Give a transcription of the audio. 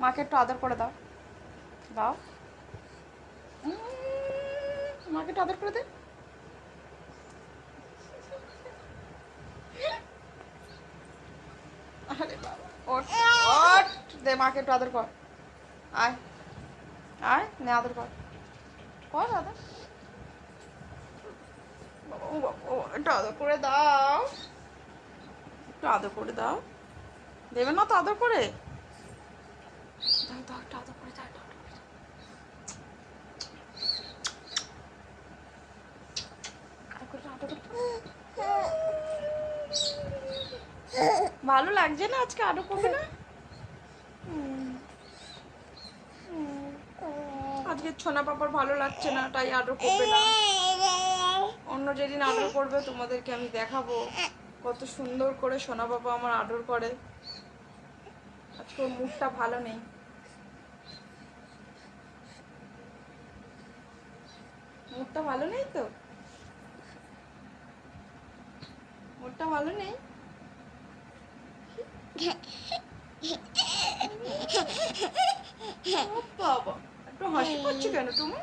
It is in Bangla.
মাকে একটু আদর করে দাও। দাও। মাকে একটু আদর করে দে। দে মাকে একটু আদর কর। আয় আয়, নে আদর কর। কর আদর। একটু আদর করে দাও। একটু আদর করে দাও। দেবে না তো আদর করে দাও দাও একটু আদর করে দাও একটু আদর করে দাও। আদর করে দাও, আদর করে দাও। ভালো লাগছে না আজকে? আদর করবে না। আজকে ছোনা পাপার ভালো লাগছে না, তাই আদর করবে না। অন্য যেদিন আদর করবে, তোমাদেরকে আমি দেখাবো। কত সুন্দর করে সোনা বাবা আমার আদর করে। আজকে ওর মুখটা ভালো নেই। মুখটা ভালো নেই তো? মুখটা ভালো নেই? ও বাবা একটু হাসি পাচ্ছে কেন তুমি